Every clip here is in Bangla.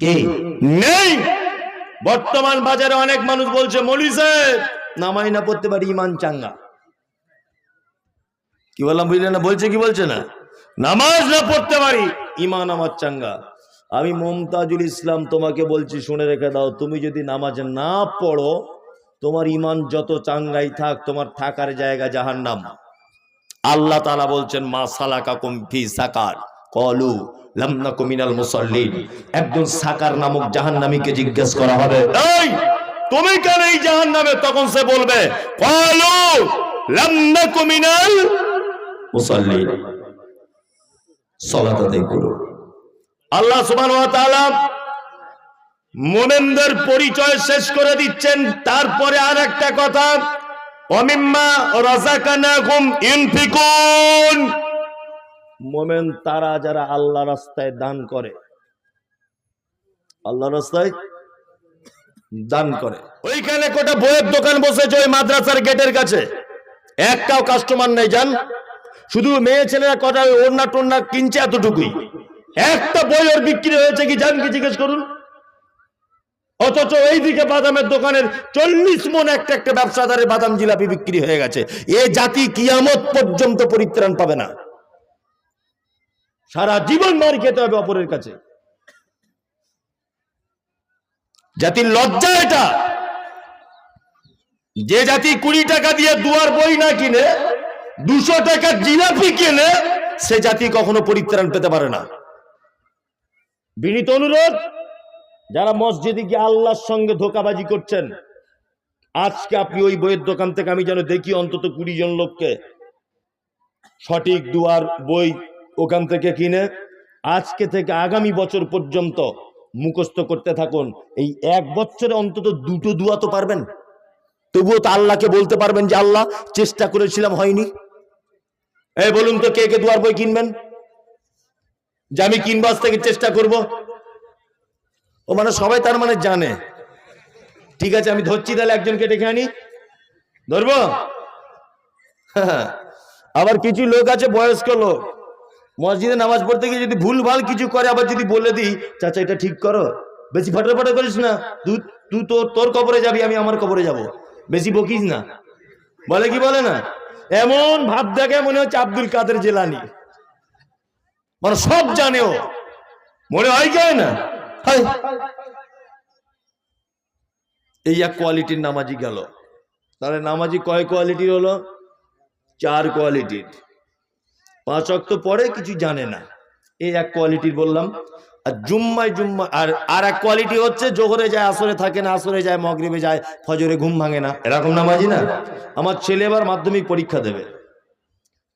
কি? নেই। বর্তমান বাজারে অনেক মানুষ বলছে মলিসে নামাই না পড়তে পারি, ইমান চাঙ্গা। কি বললাম, বুঝলে না? বলছে কি বলছে না? নামাজ না পড়তে পারি, ইমান আমার চাঙ্গা। আমি মমতাজুল ইসলাম তোমাকে বলছি, শুনে রেখে দাও, তুমি যদি নামাজ না পড়ো, তোমার ইমান যত চাঙ্গাই থাক, তোমার থাকার জায়গা জাহান্নাম। আল্লাহ তাআলা বলছেন, মা সালাকা ফি সাকার। কলু লামনা কুমিনাল মুসাল্লিন। একজন সাকার নামক জাহান্নামীকে জিজ্ঞেস করা হবে, এই, তুমি কেন এই জাহান্নামে? তখন সে বলবে, কলু লামনা কুমিনাল আদায় করো। আল্লাহ ওয়া পরিচয় শেষ করে দিচ্ছেন। তারপরে আর একটা কথা অমিম্মা রাজাকানাকুম ইনফিকুন। মোমেন তারা যারা আল্লাহ রাস্তায় দান করে। আল্লাহ রাস্তায় দান করে। ওইখানে কোটা বইয়ের দোকান বসেছে ওই মাদ্রাসার গেটের কাছে। একটাও কাস্টমার নেই যান শুধু মেয়ে ছেলেরা কটা ওড়না টোড়না কিনছে এতটুকুই। একটা বই ওর বিক্রি হয়েছে কি, জান কি জিজ্ঞেস করুন? অথচ এইদিকে বাদামের দোকানের চল্লিশ মন একটা একটা ব্যবসাদারের বাদাম জিলাপি বিক্রি হয়ে গেছে। এ জাতি কিয়ামত পর্যন্ত পরিত্রাণ পাবে না। সারা জীবন মার খেতে হবে অপরের কাছে। জাতির লজ্জা এটা। যে জাতি কুড়ি টাকা দিয়ে দুয়ার বই না কিনে, দুশো টাকা জিলাপি কিনে, সে জাতি কখনো পরিত্রাণ পেতে পারে না। বিনীত অনুরোধ, যারা মসজিদে গিয়ে আল্লাহর সঙ্গে ধোকাবাজি করছেন, আজকে আপনি ওই বইয়ের দোকান থেকে আমি যেন দেখি অন্তত কুড়ি জন লোককে। সঠিক দুয়ার বই ওখান থেকে কিনে আজকে থেকে আগামী বছর পর্যন্ত মুখস্থ করতে থাকুন। এই এক বছরে অন্তত দুটো দুয়া তো পারবেন। তবুও তো আল্লাহকে বলতে পারবেন যে, আল্লাহ, চেষ্টা করেছিলাম, হয়নি। এই বলুন তো, কে কে দুয়ার বই কিনবেন? যে, আমি কিনবো, আজ থেকে চেষ্টা করব। ও মানে সবাই তার মানে জানে। ঠিক আছে, আমি ধরছি তাহলে একজনকে ডেকে আনি। ধরবো? হ্যাঁ। আবার কিছু লোক আছে, বয়স্ক লোক। মসজিদে নামাজ পড়তে গিয়ে যদি ভুল ভালো কিছু করে, আবার যদি বলে দিই, চাচা, এটা ঠিক করো। বেশি ফাটার ফাটা করিস না। তুই তুই তোর কবরে যাবি, আমি আমার কবরে যাব। বেশি বকিস না। বলে কি বলে না? এমন ভাব দেখে মনে হচ্ছে আব্দুল কাদের জেলানি। মানে সব জানে ও। মনে হয় কেন না। এই এক কোয়ালিটির নামাজি গেল। তাহলে নামাজি কয় কোয়ালিটির হলো? চার কোয়ালিটির। পাঁচ অক্ত পরে কিছু জানে না। এই এক কোয়ালিটির বললাম। আর জুম্মায় জুম্মা আর আর এক কোয়ালিটি হচ্ছে, জোহরে যায়, আসরে থাকে না, আসরে যায়, মগরিবে যায়, ফজরে ঘুম ভাঙে না। এরকম নামাজি না? আমার ছেলে এবার মাধ্যমিক পরীক্ষা দেবে।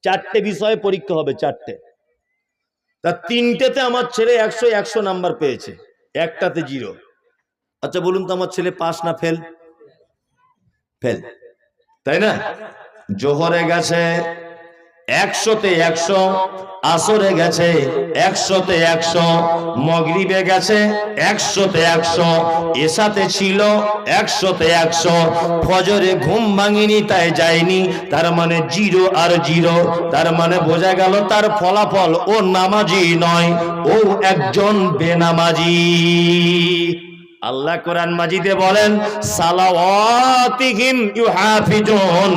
চারটে বিষয়ে পরীক্ষা হবে, চারটে। তা তিনটেতে আমার ছেলে একশো একশো নাম্বার পেয়েছে। একটাতে জিরো। আচ্ছা বলুন তো, আমার ছেলে পাস না, ফেল? ফেল। তাই না? জোহরে গেছে একশোতে একশো, আসরে গেছে একশোতে একশো, মগরিবে গেছে একশোতে একশো, এসাতে ছিল একশোতে একশো, ফজরে ঘুম ভাঙিনি, তাই যায়নি, তার মানে জিরো আর জিরো, তার মানে বোঝা গেল তার ফলাফল ও নামাজি নয়, ও একজন বেনামাজি। আল্লাহ কোরআন মাজিদে বলেন, সালাওয়াতিহিম ইউহাফিজুন।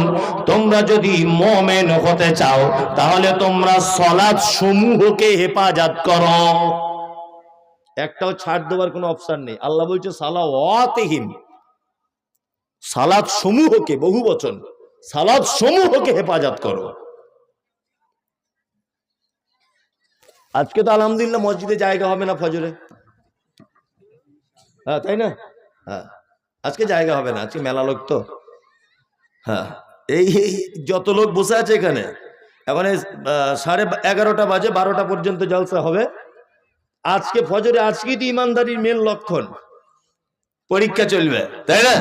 তোমরা যদি মুমিন হতে চাও, তাহলে তোমরা সালাত সমূহকে হেফাজত করো। একটাও ছাড় দেওয়ার কোনো অপশন নেই। আল্লাহ বলছে, সালাওয়াতিহিম। সালাত সমূহকে, বহু বচন সালাত সমূহকে হেফাজত করো। আজকে তো আলহামদুলিল্লাহ মসজিদে জায়গা হবে না ফজরে। হ্যাঁ তাই না? হ্যাঁ। আজকে জায়গা হবে না আজকে মেলা লোক তো। হ্যাঁ। এই যত লোক বসে আছে এখানে এখন সাড়ে এগারোটা বাজে বারোটা পর্যন্ত জলসা হবে। আজকে ফজরে আজকেই তো ইমানদারির মেন লক্ষণ। পরীক্ষা চলবে তাই না?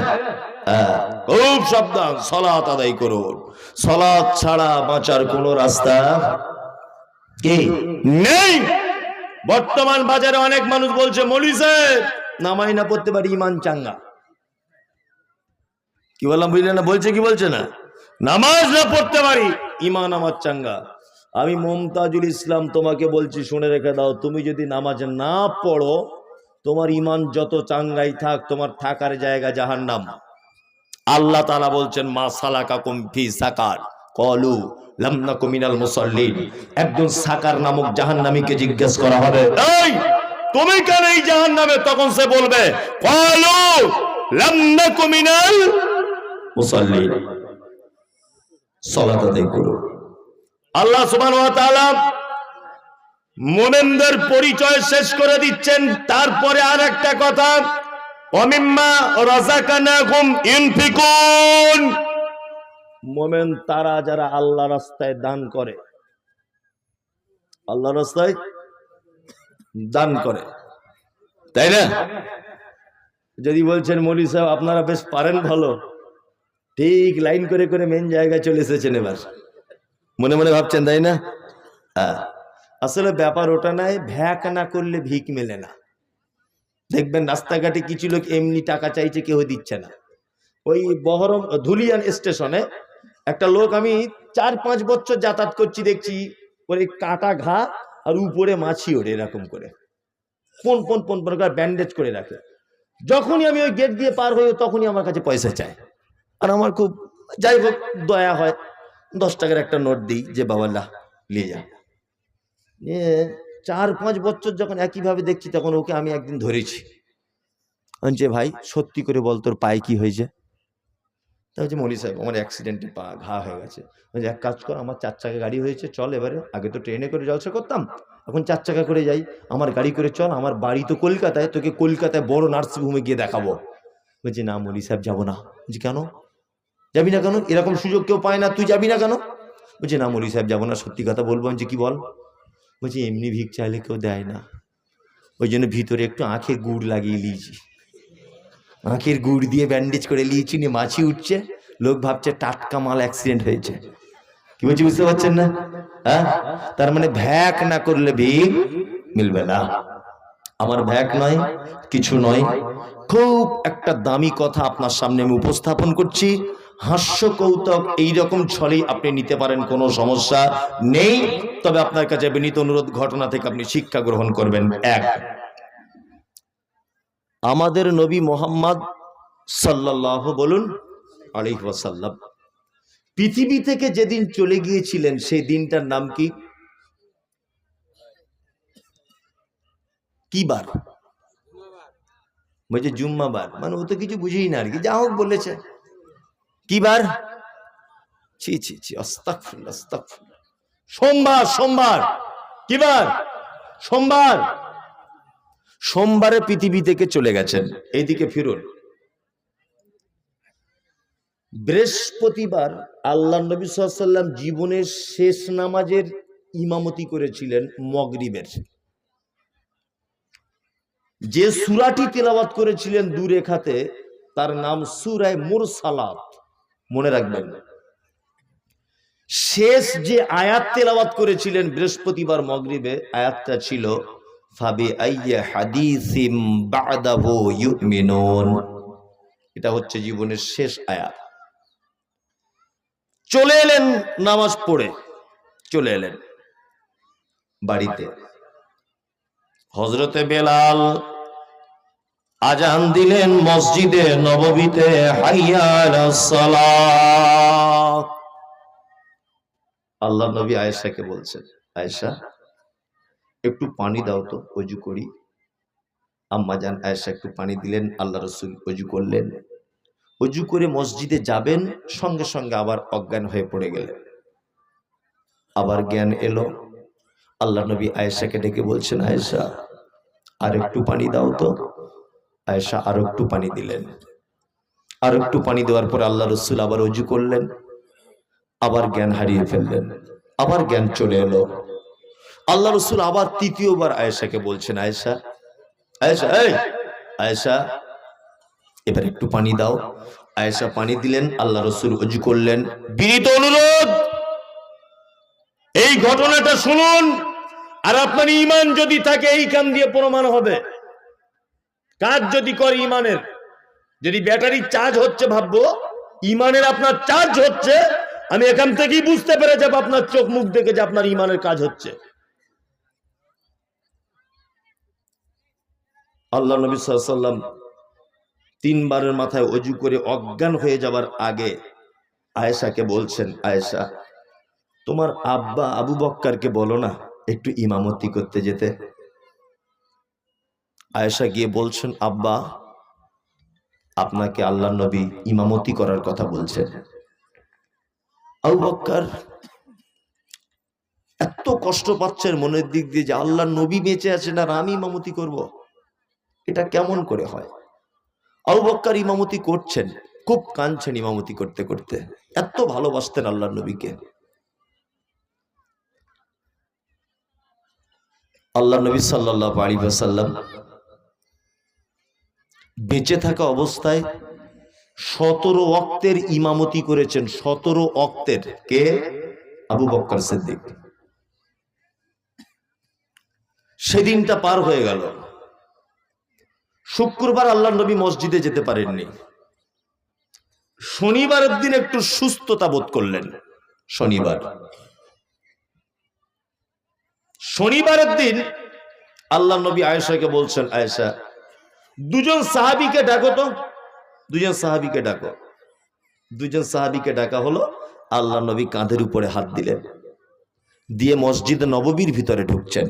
হ্যাঁ, খুব সাবধান সলাৎ আদায় করুন। সলাৎ ছাড়া বাঁচার কোনো রাস্তা কি নেই? বর্তমান বাজারে অনেক মানুষ বলছে মলিসে নামাই না পড়তে পারি, ইমান চাঙ্গা। কি বললাম, বুঝলে না? বলছে কি বলছে না? নামাজ না পড়তে পারি, ইমান আমার চাঙ্গা। আমি মমতাজুল ইসলাম তোমাকে বলছি, শুনে রেখে দাও, তুমি যদি নামাজ না পড়ো, তোমার ইমান যত চাঙ্গাই থাক, তোমার থাকার জায়গা জাহান্নাম। আল্লাহ তাআলা বলছেন, মা সালাকা ফি সাকার। কলু লামনা কুমিনাল মুসাল্লিন। একজন সাকার নামক জাহান্নামীকে জিজ্ঞেস করা হবে তুমি কেন এই জাহান্নামে? তখন সে বলবে আল্লাহ তাআলা মোমেনদের পরিচয় শেষ করে দিচ্ছেন। তারপরে আর একটা কথা, অমিম্মা রাজাকানাকুম ইনফিকুন। মোমেন তারা যারা আল্লাহ রাস্তায় দান করে আল্লাহ রাস্তায় দান করে। তাই না? যদি বলছেন, মলি সাহেব, আপনারা বেশ পারেন ভালো। ঠিক লাইন করে করে মেন জায়গায় চলে এসেছেন এবার। মনে মনে ভাবছেন, তাই না? হ্যাঁ। আসলে ব্যাপার ওটা নাই ভ্যাক না করলে ভিক মেলে না। দেখবেন, রাস্তাঘাটে কিছু লোক এমনি টাকা চাইছে, কেউ দিচ্ছে না। ওই বহরম, ধুলিয়ান স্টেশনে একটা লোক আমি চার পাঁচ বছর যাতায়াত করছি, দেখছি। ওই কাটা ঘা আর উপরে মাছি ওড়ে এরকম করে। পন পন পন পন করে ব্যান্ডেজ করে রাখে। যখনই আমি ওই গেট দিয়ে পার হই তখনই আমার কাছে পয়সা চায়। আর আমার খুব, যাই হোক, দয়া হয়। দশ টাকার একটা নোট দিই যে, বাবা, লা, নিয়ে যা। নিয়ে চার, পাঁচ বছর যখন একইভাবে দেখছি, তখন ওকে আমি একদিন ধরেছি। যে ভাই, সত্যি করে বল, তোর পায়ে কি হয়েছে? তা হচ্ছে মলি সাহেব, আমার অ্যাক্সিডেন্টে পা, ঘা হয়ে গেছে। বলছে, এক কাজ কর, আমার চার চাকা গাড়ি হয়েছে, চল এবারে। আগে তো ট্রেনে করে জলসা করতাম, এখন চার চাকা করে যাই। আমার গাড়ি করে চল, আমার বাড়ি তো কলকাতায়, তোকে কলকাতায় বড় নার্সিংহোমে গিয়ে দেখাবো। বলছি, না মলি সাহেব, যাব না। বলছি, কেন? যাবি না কেন? এরকম সুযোগ কেউ পায় না, তুই যাবি না কেন? বলছি, না মলি সাহেব, যাব না, সত্যি কথা বলব যে কি বল? বলছি, এমনি ভিক চাইলে কেউ দেয় না। ওই জন্য ভিতরে একটু আঁখের গুড় লাগিয়ে নিয়েছি আঁখের গুড় দিয়ে ব্যান্ডেজ করে নিয়েছি নিয়ে মাছি উঠছে। লোক ভাবছে টাটকা মাল অ্যাক্সিডেন্ট হয়েছে। কি বলছি, বুঝতে পারছেন না? হ্যাঁ? তার মানে ভ্যাক না করলে ভিক মিলবে না। আমার ভ্যাক নয়, কিছু নয়। খুব একটা দামি কথা আপনার সামনে আমি উপস্থাপন করছি। হাস্য কৌতুক এইরকম ছলেই আপনি নিতে পারেন, কোনো সমস্যা নেই। তবে আপনার কাছে বিনীত অনুরোধ, ঘটনা থেকে আপনি শিক্ষা গ্রহণ করবেন। এক। আমাদের নবী মোহাম্মদ সাল্লাহ বলুন আলিহ ওয়াসাল্লাম। পৃথিবী থেকে যেদিন চলে গিয়েছিলেন, সেই দিনটার নাম কি? বার? বলছে জুম্মাবার মানে ও তো কিছু বুঝেই না আর কি, যা হোক বলেছে। কি বার? ছি ছি ছি আস্তাগফিরুল্লাহ। সোমবার সোমবার। কি বার? সোমবার। সোমবারে পৃথিবী থেকে চলে গেছেন। এইদিকে ফিরুন। বৃহস্পতিবার আল্লাহ নবী সাল্লাম জীবনের শেষ নামাজের ইমামতি করেছিলেন মগরিবের। যে সুরাটি তেলাওয়াত করেছিলেন দু রেখাতে, তার নাম সুরায় মুরসালাত। মনে রাখবেন। শেষ যে আয়াত তেলাওয়াত করেছিলেন বৃহস্পতিবার মগরিবে, আয়াতটা ছিল এটা হচ্ছে জীবনের শেষ আয়াত। চলে এলেন নামাজ পড়ে, চলে এলেন বাড়িতে। হজরতে বেলাল আজান দিলেন মসজিদে নববীতে আল্লাহ নবী আয়েশাকে বলছেন, আয়েশা একটু পানি দাও তো। অজু করি। আম্মা জান আয়েশা একটু পানি দিলেন আল্লাহ রসুল অজু করলেন। অজু করে মসজিদে যাবেন সঙ্গে সঙ্গে আবার অজ্ঞান হয়ে পড়ে গেলেন। আবার জ্ঞান এলো। আল্লাহ নবী আয়েশাকে ডেকে বলছেন আয়েশা আর একটু পানি দাও তো। আয়েশা আর একটু পানি দিলেন। আর একটু পানি দেওয়ার পর আল্লাহ রসুল আবার অজু করলেন। আবার জ্ঞান হারিয়ে ফেললেন। আবার জ্ঞান চলে এলো। আল্লাহ রসুল আবার তৃতীয়বার আয়েশাকে বলছেন, আয়েশা আয়েশা, এই, আয়েশা, এবার একটু পানি দাও। আয়েশা পানি দিলেন, আল্লাহ রসুল অজু করলেন। বিনীত অনুরোধ, এই ঘটনাটা শুনুন, আর আপনার ইমান যদি থাকে, এই কান দিয়ে প্রমাণ হবে। কাজ যদি করে ইমানের যদি ব্যাটারি চার্জ হচ্ছে, ভাববো ইমানের আপনার চার্জ হচ্ছে, আমি এখান থেকেই বুঝতে পেরে যাব, আপনার চোখ মুখ দেখে যে আপনার ইমানের কাজ হচ্ছে। আল্লাহ নবী সাল্লাম তিনবারের মাথায় অজু করে অজ্ঞান হয়ে যাবার আগে আয়েশাকে বলছেন, আয়েশা, তোমার আব্বা আবু বক্কারকে বলো না, একটু ইমামতি করতে যেতে আয়েশা গিয়ে বলছেন, আব্বা, আপনাকে আল্লাহ নবী ইমামতি করার কথা বলছেন আবু বক্কার এত কষ্ট পাচ্ছেন মনের দিক দিয়ে যে আল্লাহ নবী বেঁচে আছেন আর আমি ইমামতি করব। এটা কেমন করে হয়? আবু বক্কার ইমামতি করছেন, খুব কাঁদছেন ইমামতি করতে করতে। এত ভালোবাসতেন আল্লাহ নবীকে। আল্লাহ নবী সাল্লাহ সাল্লাম বেঁচে থাকা অবস্থায় সতেরো অক্তের ইমামতি করেছেন। সতেরো অক্তের কে? আবু বক্কর সিদ্দিক। সেদিনটা পার হয়ে গেল। শুক্রবার আল্লাহ নবী মসজিদে যেতে পারেননি। শনিবারের দিন একটু সুস্থতা বোধ করলেন, শনিবার। শনিবারের দিন আল্লাহ নবী আয়েশাকে বলছেন, আয়েশা, দুজন সাহাবিকে ডাকো তো, দুজন সাহাবিকে ডাকো। দুজন সাহাবিকে ডাকা হলো, আল্লাহ নবী কাঁধের উপরে হাত দিলেন, দিয়ে মসজিদ নববীর ভিতরে ঢুকছেন।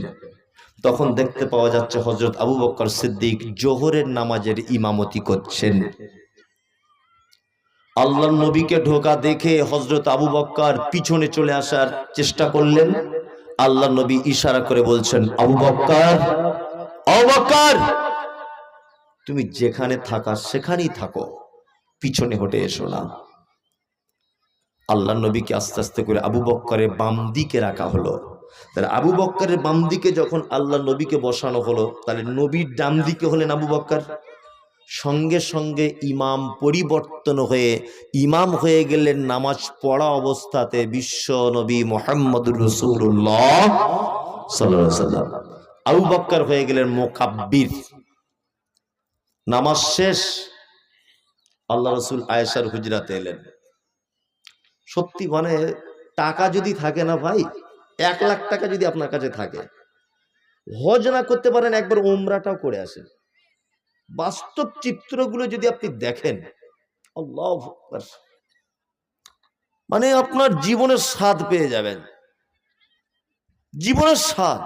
তখন দেখতে পাওয়া যাচ্ছে হজরত আবু বক্কর সিদ্দিক জোহরের নামাজের ইমামতি করছেন। আল্লাহ নবীকে ঢোকা দেখে হজরত আবু বক্কর পিছনে চলে আসার চেষ্টা করলেন। আল্লাহ নবী ইশারা করে বলছেন, আবু বক্কর আবু বক্কর তুমি যেখানে থাকা সেখানেই থাকো, পিছনে হটে এসো না। আল্লাহ নবীকে আস্তে আস্তে করে আবু বক্করের বাম দিকে রাখা হলো। তাহলে আবু বক্কারের বাম দিকে যখন আল্লাহ নবীকে বসানো হলো, তাহলে নবীর ডান দিকে হলেন আবু বক্কার। সঙ্গে সঙ্গে ইমাম পরিবর্তন হয়ে, ইমাম হয়ে গেলেন নামাজ পড়া অবস্থাতে বিশ্ব নবী মোহাম্মদুর রসুল্লাহ সাল্লাম। আবু বক্কার হয়ে গেলেন মোকাব্বির। নামাজ শেষ, আল্লাহ রসুল আয়েশার হুজরাতে এলেন। সত্যি মানে টাকা যদি থাকে না ভাই এক লাখ টাকা যদি আপনার কাছে থাকে, হজ না করতে পারেন, একবার ওমরাটাও করে আসেন। বাস্তব চিত্রগুলো যদি আপনি দেখেন মানে আপনার জীবনের স্বাদ পেয়ে যাবেন। জীবনের স্বাদ।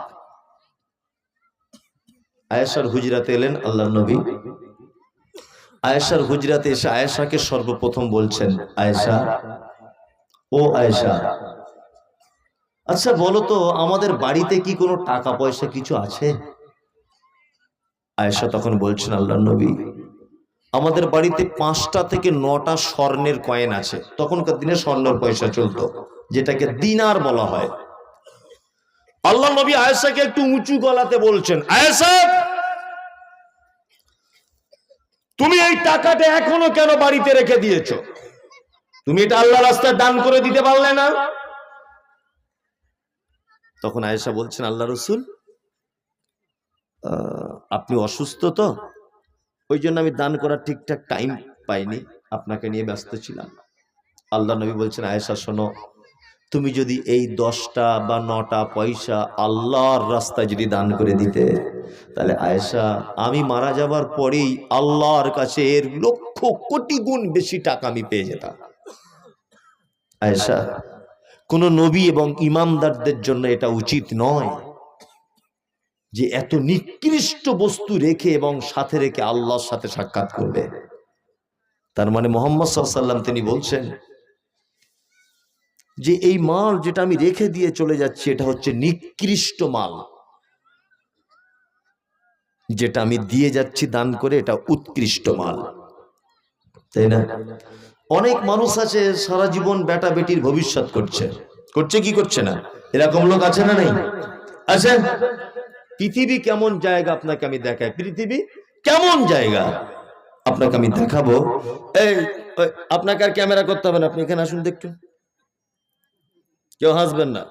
আয়েশার হুজরাতে এলেন আল্লাহ নবী। আয়েশার হুজরাতে এসে আয়েশাকে সর্বপ্রথম বলছেন, আয়েশা, ও আয়েশা আচ্ছা বলো তো, আমাদের বাড়িতে কি কোনো টাকা পয়সা কিছু আছে? আয়েশা তখন বলছেন আল্লাহ নবী, আমাদের বাড়িতে পাঁচটা থেকে নটা স্বর্ণের কয়েন আছে। তখনকার দিনে স্বর্ণের পয়সা চলতো, যেটাকে দিনার বলা হয়। আল্লাহ নবী আয়েশাকে একটু উঁচু গলাতে বলছেন, আয়েশা, তুমি এই টাকাটা এখনও কেন বাড়িতে রেখে দিয়েছ? তুমি এটা আল্লাহ রাস্তায় দান করে দিতে পারলে না? তখন আয়েশা বলছেন, আল্লাহ রসুল আপনি অসুস্থ তো? ওই জন্য আমি দান করার ঠিকঠাক টাইম পাইনি, আপনাকে নিয়ে ব্যস্ত ছিলাম। আল্লাহ নবী বলছেন, আয়েশা, শোনো, তুমি যদি এই দশটা বা নটা পয়সা আল্লাহর রাস্তায় যদি দান করে দিতে, তাহলে আয়েশা, আমি মারা যাবার পরেই আল্লাহর কাছে এর লক্ষ কোটি গুণ বেশি টাকা আমি পেয়ে যেতাম। আয়েশা কোন নবী এবং ইমামদারদের জন্য এটা উচিত নয় যে এত নিকৃষ্ট বস্তু রেখে এবং সাথে রেখে আল্লাহর সাথে সাক্ষাৎ করবে। তার মানে মোহাম্মদ সাল্লাম তিনি বলছেন যে এই মাল যেটা আমি রেখে দিয়ে চলে যাচ্ছি, এটা হচ্ছে নিকৃষ্ট মাল। যেটা আমি দিয়ে যাচ্ছি দান করে, এটা উৎকৃষ্ট মাল। তাই না? অনেক মানুষ আছে, সারা জীবন বেটা বেটির ভবিষ্যৎ করছে। করছে কি করছে না? এরকম লোক আছে না নেই? আছে? পৃথিবী কেমন জায়গা আপনাকে আমি দেখাই? পৃথিবী কেমন জায়গা? আপনাকে আমি দেখাবো। এই আপনাকে আর ক্যামেরা করতে হবে না। আপনি এখানে আসুন দেখুন কেউ হাসবেন না।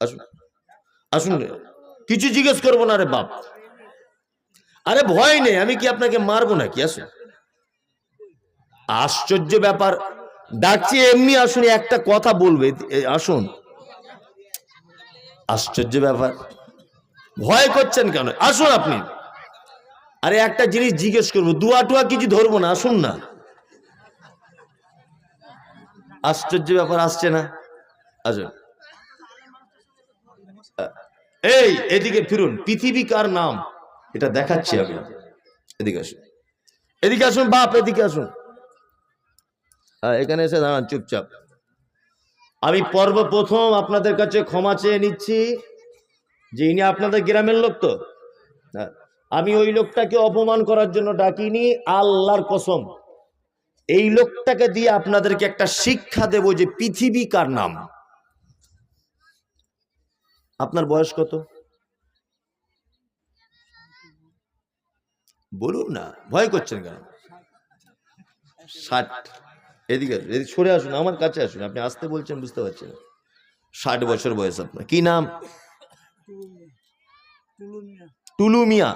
আসুন। আসুন। কিছু জিজ্ঞেস করব না রে বাপ। আরে ভয় নেই। আমি কি আপনাকে মারবো নাকি? আসুন। আশ্চর্য ব্যাপার। ডাকছি, এমনি আসুন, একটা কথা বলবে। আসুন। আশ্চর্য ব্যাপার। ভয় করছেন কেন? আসুন আপনি। আরে, একটা জিনিস জিজ্ঞেস করব। দুয়া টুয়া কিছু ধরবো না, আসুন না। আশ্চর্য ব্যাপার আসছে না। আসুন। এই, এদিকে ফিরুন। পৃথিবী কার নাম? এটা দেখাচ্ছি আমি। এদিকে আসুন। এদিকে আসুন, বাপ, এদিকে আসুন। হ্যাঁ, এখানে এসে দাঁড়ান চুপচাপ। আমি পর্ব প্রথম আপনাদের কাছে ক্ষমা চেয়ে নিচ্ছি যে ইনি আপনাদের গ্রামের লোক তো। হ্যাঁ, আমি ওই লোকটাকে অপমান করার জন্য ডাকিনি আল্লাহর কসম। এই লোকটাকে দিয়ে আপনাদেরকে একটা শিক্ষা দেব যে পৃথিবী কার নাম। আপনার বয়স কত? বলুন না ভয় করছেন কেন? ষাট। এদিকে এদিকে সরে আসুন, আমার কাছে আসুন। আপনি আসতে বলছেন, বুঝতে পারছেন। ষাট বছর বয়স আপনার। কি নাম? টুলু মিয়া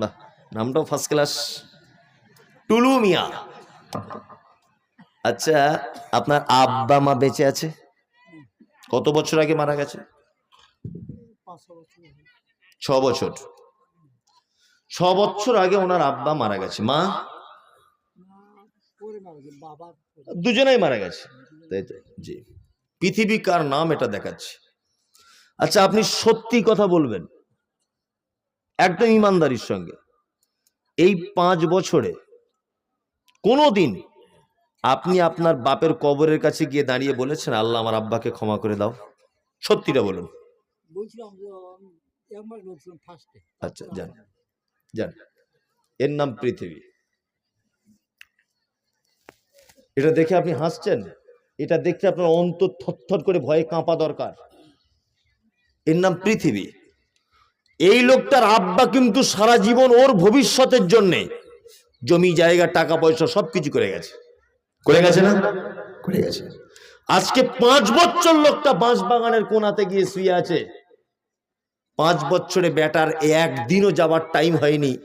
বাহ, নামটাও ফার্স্ট ক্লাস টুলু মিয়া আচ্ছা আপনার আব্বা মা বেঁচে আছে? কত বছর আগে মারা গেছে? ছ বছর। ছ বছর আগে ওনার আব্বা মারা গেছে। মা? দুজনেই মারা গেছে তাই তো? জি। পৃথিবী কার নাম এটা দেখাচ্ছে? আচ্ছা আপনি সত্যি কথা বলবেন? একদম ইমানদারির সঙ্গে। এই পাঁচ বছরে কোনো দিন আপনি আপনার বাপের কবরের কাছে গিয়ে দাঁড়িয়ে বলেছেন আল্লাহ আমার আব্বাকে ক্ষমা করে দাও সত্যিটা বলুন। আচ্ছা যান। যান। এর নাম পৃথিবী। এটা দেখে আপনি হাসছেন? এটা দেখতে আপনার অন্তর থরথর করে ভয়ে কাঁপা দরকার। এর নাম পৃথিবী। এই লোকটার আব্বা কিন্তু সারা জীবন ওর ভবিষ্যতের জন্যে জমি, জায়গা, টাকা, পয়সা সব কিছু করে গেছে। করে গেছে না? করে গেছে। আজকে পাঁচ বছর লোকটা বাঁশ বাগানের কোনাতে গিয়ে শুয়ে আছে। পাঁচ বছরে ব্যাটার একদিনও যাবার টাইম হয়নি।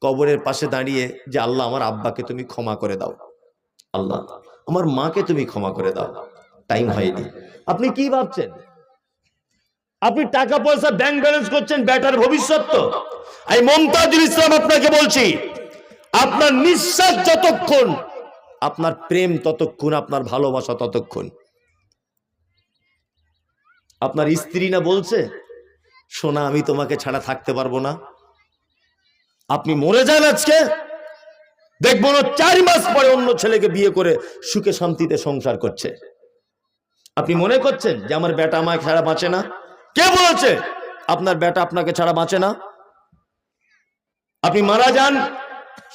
কবরের পাশে দাঁড়িয়ে যে, আল্লাহ, আমার আব্বাকে তুমি ক্ষমা করে দাও। আল্লাহ, আমার মাকে তুমি ক্ষমা করে দাও। টাইম হয়নি। আপনি কি ভাবছেন? আপনি টাকা পয়সা ব্যাংক ব্যালেন্স করছেন ব্যাটার ভবিষ্যৎ তো। এই মমতাজুল ইসলাম আপনাকে বলছি, আপনার নিঃশ্বাস যতক্ষণ, আপনার প্রেম ততক্ষণ, আপনার ভালোবাসা ততক্ষণ। আপনার স্ত্রী না বলছে, সোনা, আমি তোমাকে ছাড়া থাকতে পারব না। আপনি মরে যান আজকে। দেখব না চার মাস পরে অন্য ছেলেকে বিয়ে করে সুখে শান্তিতে সংসার করছে। আপনি মনে করছেন যে আমার বেটা আমায় ছাড়া বাঁচে না? কে বলেছে আপনার বেটা আপনাকে ছাড়া বাঁচে না? আপনি মারা যান,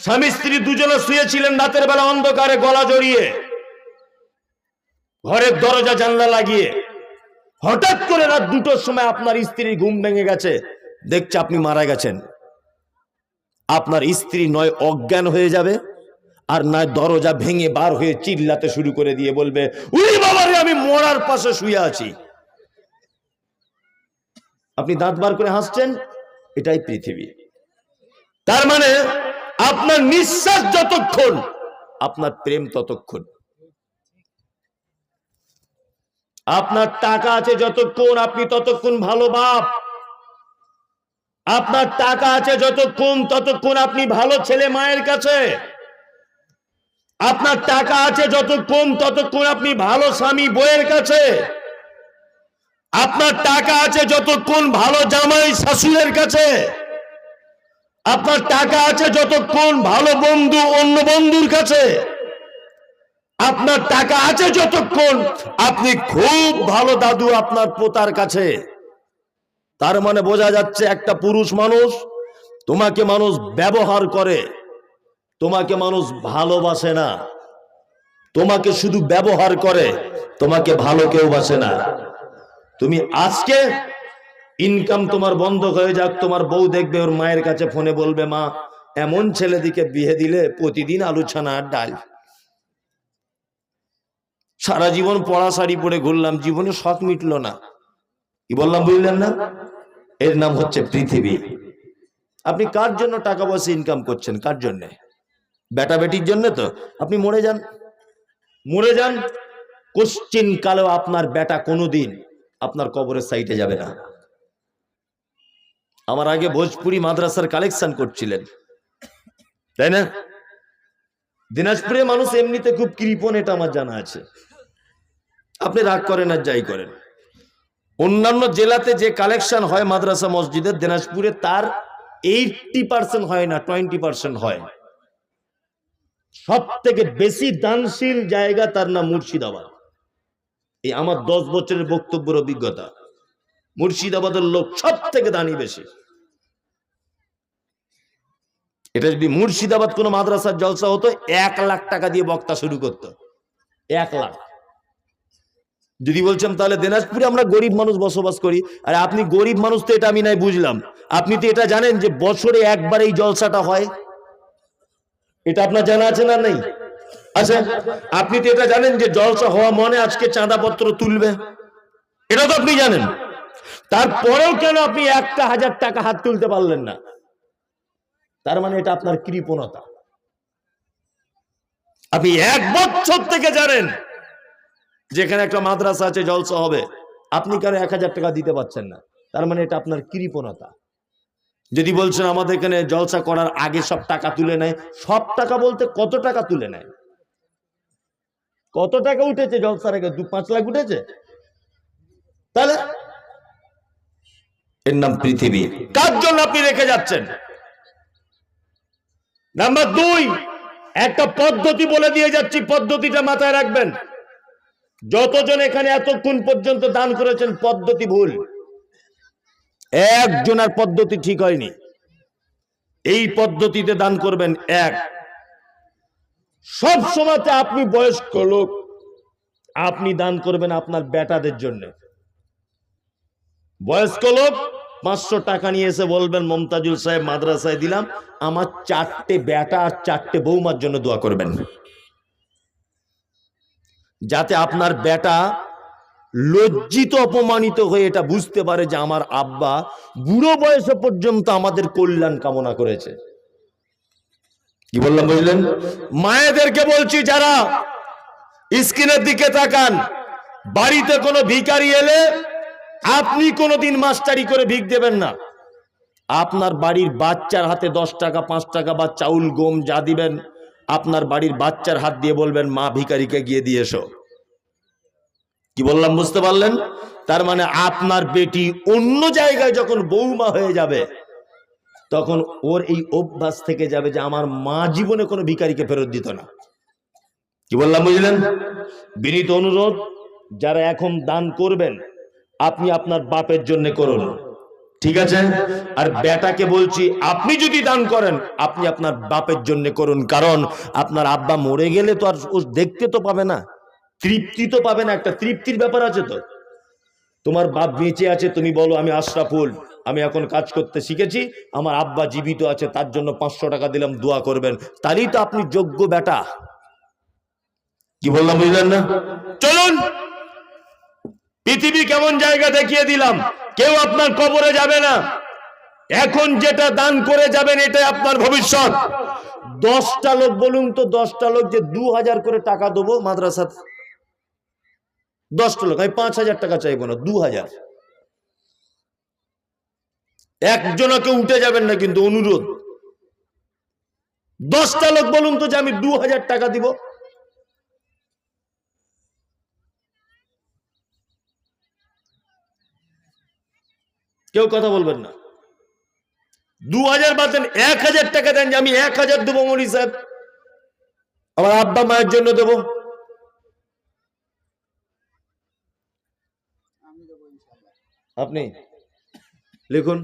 স্বামী স্ত্রী দুজনে শুয়েছিলেন রাতের বেলা অন্ধকারে গলা জড়িয়ে। ঘরের দরজা জানলা লাগিয়ে। হঠাৎ করে রাত দুটোর সময় আপনার স্ত্রীর ঘুম ভেঙে গেছে। দেখছে আপনি মারা গেছেন। আপনার স্ত্রী নয়, অজ্ঞান হয়ে যাবে আর নয়, দরজা ভেঙে বার হয়ে চিল্লাতে শুরু করে দিয়ে বলবে, উই বাবারে, আমি মরার পাশে শুয়ে আছি। আপনি দাঁত বার করে হাসছেন, এটাই পৃথিবী। তার মানে আপনার নিঃশ্বাস যতক্ষণ, আপনার প্রেম ততক্ষণ। আপনার টাকা আছে যতক্ষণ, আপনি ততক্ষণ ভালো বাপ। আপনার টাকা আছে যতক্ষণ, ততক্ষণ আপনি ভালো ছেলে মায়ের কাছে। আপনার টাকা আছে যতক্ষণ, ততক্ষণ আপনি ভালো স্বামী বইয়ের কাছে। আপনার টাকা আছে যতক্ষণ ভালো জামাই শাশুড়ের কাছে। আপনার টাকা আছে যতক্ষণ ভালো বন্ধু অন্য বন্ধুর কাছে। আপনার টাকা আছে যতক্ষণ আপনি খুব ভালো দাদু আপনার পোতার কাছে। তার মানে বোঝা যাচ্ছে একটা পুরুষ মানুষ তোমাকে মানুষ ব্যবহার করে, তোমাকে মানুষ ভালোবাসে না। তোমাকে শুধু ব্যবহার করে, তোমাকে ভালো কেউ বাসে না। তুমি আজকে ইনকাম তোমার বন্ধ হয়ে যাক, তোমার বউ দেখবে, ওর মায়ের কাছে ফোনে বলবে, মা, এমন ছেলেদিকে বিয়ে দিলে প্রতিদিন আলু ছানা আর ডাল। সারা জীবন পড়া শাড়ি পরে ঘুরলাম, জীবনে শখ মিটলো না। কি বললাম, বুঝলেন না? এর নাম হচ্ছে পৃথিবী। আপনি কার জন্য টাকা পয়সা ইনকাম করছেন? কার জন্যে? বেটা বেটির জন্য তো। আপনি মরে যান। মরে যান। কোশ্চিন কালেও আপনার বেটা কোনোদিন আপনার কবরের সাইটে যাবে না। আমার আগে ভোজপুরি মাদ্রাসার কালেকশন করছিলেন। তাই না? দিনাজপুরে মানুষ এমনিতে খুব কৃপণ, এটা আমার জানা আছে। আপনি রাগ করেন আর যাই করেন। অন্যান্য জেলাতে যে কালেকশন হয় মাদ্রাসা, মসজিদের, দিনাজপুরে, তার এইটটি পার্সেন্ট হয় না টোয়েন্টি পার্সেন্ট হয়। সব থেকে বেশি দানশীল জায়গা তার নাম মুর্শিদাবাদ। এই আমার দশ বছরের বক্তব্যের অভিজ্ঞতা। মুর্শিদাবাদের লোক সব থেকে দানি বেশি। এটা যদি মুর্শিদাবাদ কোনো মাদ্রাসার জলসা হতো, এক লাখ টাকা দিয়ে বক্তা শুরু করতো। এক লাখ। যদি বলছেন তাহলে দিনাজপুরে আমরা গরিব মানুষ বসবাস করি। আর আপনি গরিব মানুষ তো এটা আমি নাই বুঝলাম। আপনি তো এটা জানেন যে বছরে একবার এই জলসাটা হয়। এটা আপনার জানা আছে না নেই? আচ্ছা আপনি তো এটা জানেন যে জলসা হওয়া মনে আজকে চাঁদাপত্র তুলবে। এটা তো আপনি জানেন। তারপরেও কেন আপনি একটা হাজার টাকা হাত তুলতে পারলেন না? তার মানে এটা আপনার কৃপণতা। আপনি এক বছর থেকে জানেন যেখানে একটা মাদ্রাসা আছে, জলসা হবে। আপনি কেন এক হাজার টাকা দিতে পারছেন না? তার মানে এটা আপনার কৃপণতা। যদি বলছেন আমাদের এখানে জলসা করার আগে সব টাকা তুলে নেয়, সব টাকা বলতে কত টাকা তুলে নেয়? কত টাকা উঠেছে জলসার আগে? দু পাঁচ লাখ উঠেছে? তাহলে? এর নাম পৃথিবী। কার জন্য আপনি রেখে যাচ্ছেন? নাম্বার দুই, একটা পদ্ধতি বলে দিয়ে যাচ্ছি, পদ্ধতিটা মাথায় রাখবেন। যতজন এখানে এতক্ষণ পর্যন্ত দান করেছেন, পদ্ধতি ভুল। একজনের পদ্ধতি ঠিক হয়নি। এই পদ্ধতিতে দান করবেন এক। সব সময়তে আপনি বয়স্ক লোক, আপনি দান করবেন আপনার বেটাদের জন্য। বয়স্ক লোক, পাঁচশো টাকা নিয়ে এসে বলবেন, মমতাজুল সাহেব, মাদ্রাসায় দিলাম, আমার চারটে বেটা আর চারটে বৌমার জন্য দোয়া করবেন। যাতে আপনার বেটা লজ্জিত, অপমানিত হয়ে এটা বুঝতে পারে যে আমার আব্বা বুড়ো বয়সে পর্যন্ত আমাদের কল্যাণ কামনা করেছে। কি বললাম বুঝলেন? মায়েদেরকে বলছি, যারা স্ক্রিনের দিকে তাকান, বাড়িতে কোনো ভিখারি এলে আপনি কোনোদিন মাস্টারি করে ভিক দেবেন না। আপনার বাড়ির বাচ্চার হাতে দশ টাকা, পাঁচ টাকা বা চাউল, গম যা দিবেন আপনার বাড়ির বাচ্চার হাত দিয়ে বলবেন, মা ভিখারিকে গিয়ে দিয়ে এসো। কি বললাম, বুঝতে পারলেন? তার মানে আপনার বেটি অন্য জায়গায় যখন বৌমা হয়ে যাবে, তখন ওর এই অভ্যাস থেকে যাবে যে আমার মা জীবনে কোনো ভিখারিকে ফেরত দিত না। কি বললাম, বুঝলেন? বিনীত অনুরোধ, যারা এখন দান করবেন, আপনি আপনার বাপের জন্য করুন। ঠিক আছে? আর বেটাকে বলছি, আপনি যদি দান করেন, আপনি আপনার বাপের জন্য করুন। কারণ আপনার আব্বা মরে গেলে তো আর দেখতে তো পাবে না। তৃপ্তি তো পাবে না, একটা তৃপ্তির ব্যাপার আছে তো। তোমার বাপ বেঁচে আছে, তুমি বলো, আমি আশরাফুল, আমি এখন কাজ করতে শিখেছি, আমার আব্বা জীবিত আছে, তার জন্য পাঁচশো টাকা দিলাম, দোয়া করবেন। তারই তো আপনি যোগ্য বেটা। কি বললাম, বুঝলেন না? চলুন! পৃথিবী কেমন জায়গা দেখিয়ে দিলাম? কেউ আপনার কবরে যাবে না। এখন যেটা দান করে যাবেন, এটাই আপনার ভবিষ্যৎ। দশটা লোক বলুন তো, দশটা লোক যে দু হাজার করে টাকা দেবো মাদ্রাসা দশটা লোক, আমি পাঁচ হাজার টাকা চাইব না, দু হাজার। একজনকে উঠে যাবেন না কিন্তু অনুরোধ। দশটা লোক বলুন তো যে আমি দু হাজার টাকা দিব। কেউ কথা বলবেন না। দু হাজার বাদ দেন, এক হাজার টাকা দেন যে আমি এক হাজার দেবো মনি সাহেব। আমার আব্বা মায়ের জন্য দেবো। আপনি লিখুন।